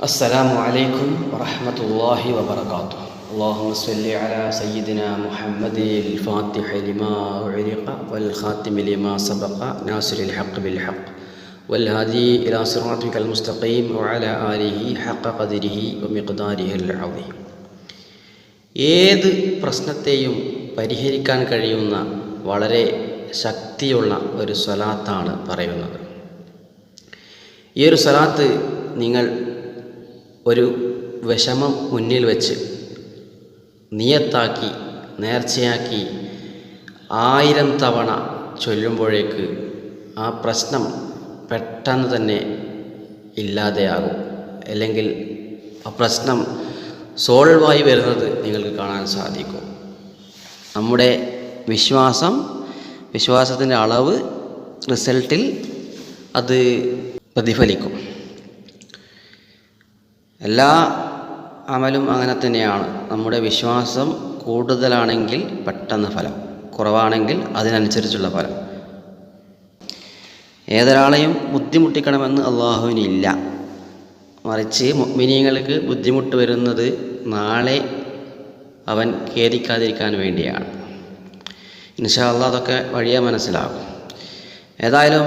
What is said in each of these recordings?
السلام عليكم ورحمة الله وبركاته اللهم صل على سيدنا محمد الفاتح لما أعرق والخاتم لما سبق ناصر الحق بالحق والهادي إلى صراطك المستقيم وعلى آله حق قدره ومقداره العظيم ഏത് പ്രശ്നത്തെയും പരിഹരിക്കാൻ കഴിയുന്ന വളരെ ശക്തിയുള്ള ഒരു സ്വലാത്താണ് പറയുന്നത് ഈ ഒരു സ്വലാത്ത് നിങ്ങൾ ഒരു വിഷമം മുന്നിൽ വെച്ച് നിയത്താക്കി നേർച്ചയാക്കി ആയിരം തവണ ചൊല്ലുമ്പോഴേക്ക് ആ പ്രശ്നം പെട്ടെന്ന് തന്നെ ഇല്ലാതെയാകും. അല്ലെങ്കിൽ ആ പ്രശ്നം സോൾവായി വരുന്നത് നിങ്ങൾക്ക് കാണാൻ സാധിക്കും. നമ്മുടെ വിശ്വാസം വിശ്വാസത്തിന്റെ അളവ് റിസൾട്ടിൽ അത് പ്രതിഫലിക്കും. എല്ലാ അമലും അങ്ങനെ തന്നെയാണ്. നമ്മുടെ വിശ്വാസം കൂടുതലാണെങ്കിൽ പെട്ടെന്ന് ഫലം കുറവാണെങ്കിൽ അതിനനുസരിച്ചുള്ള ഫലം. ഏതൊരാളെയും ബുദ്ധിമുട്ടിക്കണമെന്ന് അള്ളാഹുവിനില്ല മറിച്ച് മിനിങ്ങൾക്ക് ബുദ്ധിമുട്ട് വരുന്നത് നാളെ അവൻ ഖേദിക്കാതിരിക്കാൻ വേണ്ടിയാണ്. ഇൻഷാ അള്ളാഹ് അതൊക്കെ വഴിയെ മനസ്സിലാകും. ഏതായാലും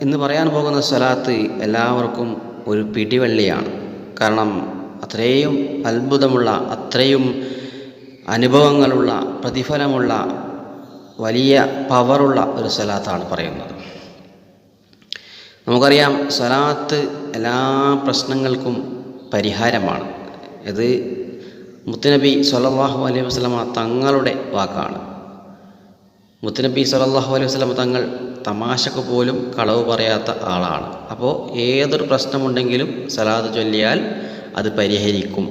ഇന്ന് പറയാൻ പോകുന്ന സ്വലാത്ത് എല്ലാവർക്കും ഒരു പിടിവള്ളിയാണ്. കാരണം അത്രയും അത്ഭുതമുള്ള അത്രയും അനുഭവങ്ങളുള്ള പ്രതിഫലമുള്ള വലിയ പവറുള്ള ഒരു സ്വലാത്താണ് പറയുന്നത്. നമുക്കറിയാം സ്വലാത്ത് എല്ലാ പ്രശ്നങ്ങൾക്കും പരിഹാരമാണ്. ഇത് മുത്തുനബി സൊല്ലാഹു അലൈഹി വസ്ലമ തങ്ങളുടെ വാക്കാണ്. മുത്തുനബി സൊല്ലാഹു അലൈഹി വസ്ലമ തങ്ങൾ തമാശക്ക് പോലും കളവ് പറയാത്ത ആളാണ്. അപ്പോൾ ഏതൊരു പ്രശ്നമുണ്ടെങ്കിലും സലാത്ത് ചൊല്ലിയാൽ അത് പരിഹരിക്കും.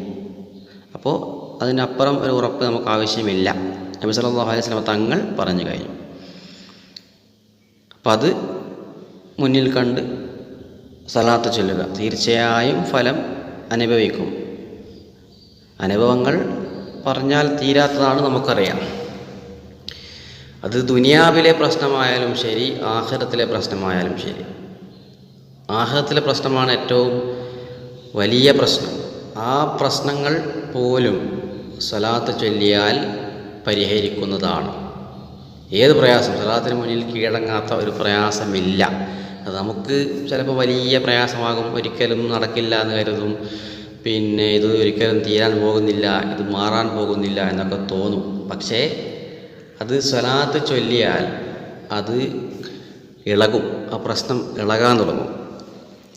അപ്പോൾ അതിനപ്പുറം ഒരു ഉറപ്പ് നമുക്ക് ആവശ്യമില്ല. നബി സല്ലല്ലാഹു അലൈഹി വസല്ലമ തങ്ങൾ പറഞ്ഞു കഴിഞ്ഞു. അപ്പം അത് മുന്നിൽ കണ്ട് സലാത്ത് ചൊല്ലുക. തീർച്ചയായും ഫലം അനുഭവിക്കും. അനുഭവങ്ങൾ പറഞ്ഞാൽ തീരാത്തതാണ് നമുക്കറിയാം. അത് ദുനിയാവിലെ പ്രശ്നമായാലും ശരി ആഹ്റത്തിലെ പ്രശ്നമായാലും ശരി. ആഹ്റത്തിലെ പ്രശ്നമാണ് ഏറ്റവും വലിയ പ്രശ്നം. ആ പ്രശ്നങ്ങൾ പോലും സ്വലാത്ത് ചൊല്ലിയാൽ പരിഹരിക്കുന്നതാണ്. ഏത് പ്രയാസം? സ്വലാത്തിന് മുന്നിൽ കീഴടങ്ങാത്ത ഒരു പ്രയാസമില്ല. അത് നമുക്ക് ചിലപ്പോൾ വലിയ പ്രയാസമാകും. ഒരിക്കലും നടക്കില്ല എന്ന് കരുതും. പിന്നെ ഇത് ഒരിക്കലും തീരാൻ പോകുന്നില്ല ഇത് മാറാൻ പോകുന്നില്ല എന്നൊക്കെ തോന്നും. പക്ഷേ അത് സ്വലാത്ത് ചൊല്ലിയാൽ അത് ഇളകും. ആ പ്രശ്നം ഇളകാൻ തുടങ്ങും.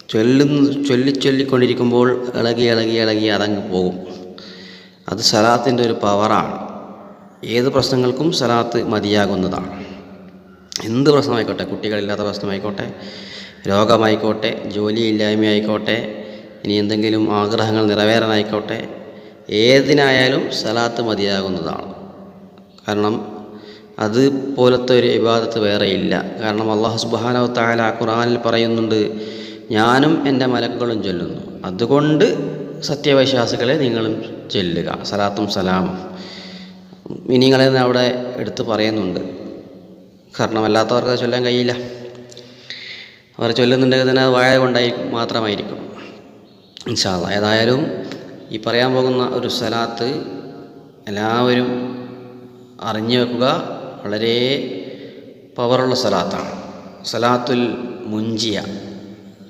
ചൊല്ലുന്ന ചൊല്ലി ചൊല്ലിക്കൊണ്ടിരിക്കുമ്പോൾ ഇളകി ഇളകി ഇളകി അതങ്ങ് പോകും. അത് സലാത്തിന്റെ ഒരു പവറാണ് ഏത് പ്രശ്നങ്ങൾക്കും സലാത്ത് മതിയാകുന്നതാണ്. എന്ത് പ്രശ്നമായിക്കോട്ടെ? കുട്ടികളില്ലാത്ത പ്രശ്നമായിക്കോട്ടെ? രോഗമായിക്കോട്ടെ? ജോലിയില്ലായ്മ ആയിക്കോട്ടെ ഇനി എന്തെങ്കിലും ആഗ്രഹങ്ങൾ നിറവേറാനായിക്കോട്ടെ? ഏതിനായാലും സലാത്ത് മതിയാകുന്നതാണ്. കാരണം അത് പോലത്തെ ഒരു ഇബാദത്ത് വേറെയില്ല കാരണം അള്ളാഹു സുബാന താല ഖുറാനിൽ പറയുന്നുണ്ട് ഞാനും എന്റെ മലക്കുകളും ചൊല്ലുന്നു. അതുകൊണ്ട് സത്യവിശ്വാസികളെ നിങ്ങളും ചൊല്ലുക. സലാത്തും സലാമും. ഇനിങ്ങളെ അവിടെ എടുത്ത് പറയുന്നുണ്ട്. കാരണം അല്ലാത്തവർക്ക് ചൊല്ലാൻ കഴിയില്ല. അവർ ചൊല്ലുന്നുണ്ടെങ്കിൽ തന്നെ അത് വായ കൊണ്ടായി മാത്രമായിരിക്കും. ഇൻഷാല്ല ഏതായാലും ഈ പറയാൻ പോകുന്ന ഒരു സ്ഥലത്ത് എല്ലാവരും അറിഞ്ഞു വെക്കുക. വളരെ പവറുള്ള സലാത്താണ്. സലാത്തുൽ മുഞ്ചിയ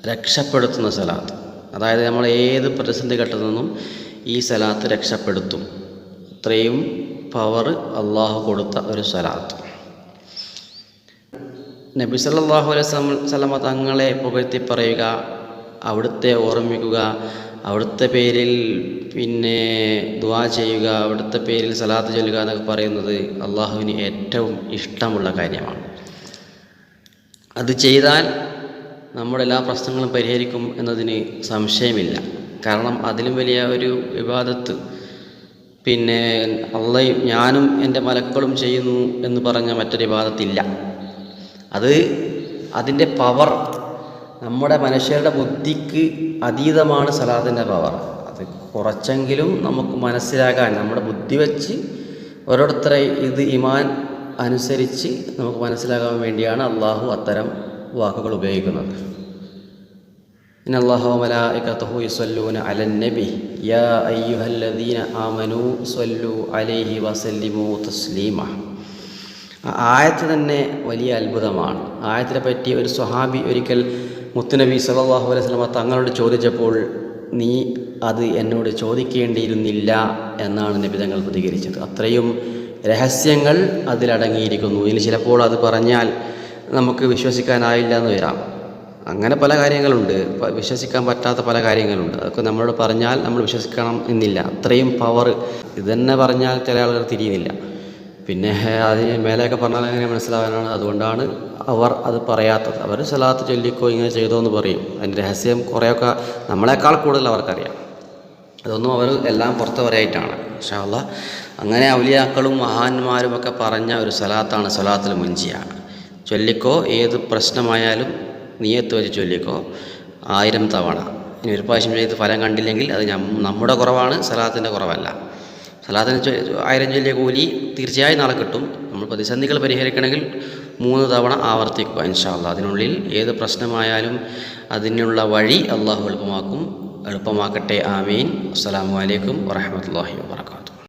രക്ഷപ്പെടുത്തുന്ന സലാത്ത്. അതായത് നമ്മൾ ഏത് പ്രതിസന്ധി ഘട്ടത്തിൽ നിന്നും ഈ സലാത്ത് രക്ഷപ്പെടുത്തും. അത്രയും പവർ അള്ളാഹു കൊടുത്ത ഒരു സലാത്ത്. നബി സല്ലാഹു അലൈഹി സ്വലമ തങ്ങളെ പുകഴ്ത്തി പറയുക അവിടുത്തെ ഓർമ്മിക്കുക അവിടുത്തെ പേരിൽ പിന്നെ ദുവാ ചെയ്യുക അവിടുത്തെ പേരിൽ സലാത്ത് ചൊല്ലുക എന്നൊക്കെ പറയുന്നത് അള്ളാഹുവിന് ഏറ്റവും ഇഷ്ടമുള്ള കാര്യമാണ്. അത് ചെയ്താൽ നമ്മുടെ എല്ലാ പ്രശ്നങ്ങളും പരിഹരിക്കും എന്നതിന് സംശയമില്ല. കാരണം അതിലും വലിയ ഒരു വിവാദത്ത്. പിന്നെ അള്ളയും ഞാനും എന്റെ മലക്കളും ചെയ്യുന്നു എന്ന് പറഞ്ഞ മറ്റൊരു വിവാദത്തില്ല. അത് അതിന്റെ പവർ നമ്മുടെ മനുഷ്യരുടെ ബുദ്ധിക്ക് അതീതമാണ് സലാത്തിൻ്റെ പവർ അത് കുറച്ചെങ്കിലും നമുക്ക് മനസ്സിലാക്കാൻ നമ്മുടെ ബുദ്ധി വെച്ച് ഓരോരുത്തരെ ഇത് ഇമാൻ അനുസരിച്ച് നമുക്ക് മനസ്സിലാകാൻ വേണ്ടിയാണ് അള്ളാഹു അത്തരം വാക്കുകൾ ഉപയോഗിക്കുന്നത് إن الله وملائكته يصلون على النبي يا أيها الذين آمنوا صلوا عليه وسلموا تسليما ആ ആയത്ത് തന്നെ വലിയ അത്ഭുതമാണ് ആയത്തിനെ പറ്റി ഒരു സ്വഹാബി ഒരിക്കൽ മുത്തുനബി സല്ലല്ലാഹു അലൈഹി സ്വലമ തങ്ങളോട് ചോദിച്ചപ്പോൾ നീ അത് എന്നോട് ചോദിക്കേണ്ടിയിരുന്നില്ല എന്നാണ് നബി തങ്ങൾ പ്രതികരിച്ചത്. അത്രയും രഹസ്യങ്ങൾ അതിലടങ്ങിയിരിക്കുന്നു. ഇനി ചിലപ്പോൾ അത് പറഞ്ഞാൽ നമുക്ക് വിശ്വസിക്കാനായില്ല എന്ന് വരാം. അങ്ങനെ പല കാര്യങ്ങളുണ്ട്. വിശ്വസിക്കാൻ പറ്റാത്ത പല കാര്യങ്ങളുണ്ട്. അതൊക്കെ നമ്മളോട് പറഞ്ഞാൽ നമ്മൾ വിശ്വസിക്കണം എന്നില്ല. അത്രയും പവർ ഇതന്നെ പറഞ്ഞാൽ ചില ആളുകൾ തിരിയുന്നില്ല. പിന്നെ അതിന് മേലെയൊക്കെ പറഞ്ഞാൽ എങ്ങനെ മനസ്സിലാവാനാണ് അതുകൊണ്ടാണ് അവർ അത് പറയാത്തത്. അവർ സലാത്ത് ചൊല്ലിക്കോ ഇങ്ങനെ ചെയ്തോ എന്ന് പറയും. അതിന്റെ രഹസ്യം കുറേയൊക്കെ നമ്മളെക്കാൾ കൂടുതൽ അവർക്കറിയാം. അതൊന്നും അവർ എല്ലാം പുറത്ത് പറയായിട്ടാണ് ഇൻഷാല്ല അങ്ങനെ ഔലിയാക്കളും മഹാന്മാരും ഒക്കെ പറഞ്ഞ ഒരു സലാത്താണ് സലാത്തുൽ മുഞ്ചിയാണ് ചൊല്ലിക്കോ ഏത് പ്രശ്നമായാലും നീയത്ത് വെച്ച് ചൊല്ലിക്കോ ആയിരം തവണ. ഇനി ഒരു പ്രാവശ്യം ചെയ്ത് ഫലം കണ്ടില്ലെങ്കിൽ അത് നമ്മുടെ കുറവാണ് സലാത്തിന്റെ കുറവല്ല. സലാത്തിന് ആയിരം ചൊല്ലിയ കൂലി തീർച്ചയായും നാളെ കിട്ടും. നമ്മൾ പ്രതിസന്ധികൾ പരിഹരിക്കണമെങ്കിൽ മൂന്ന് തവണ ആവർത്തിക്കുക ഇൻഷാല്ല അതിനുള്ളിൽ ഏത് പ്രശ്നമായാലും അതിനുള്ള വഴി അള്ളാഹു എളുപ്പമാക്കും. എളുപ്പമാക്കട്ടെ. ആമീൻ. അസ്സാം വലൈക്കും വറഹമത്തല്ലാഹി വാബർക്കാത്തു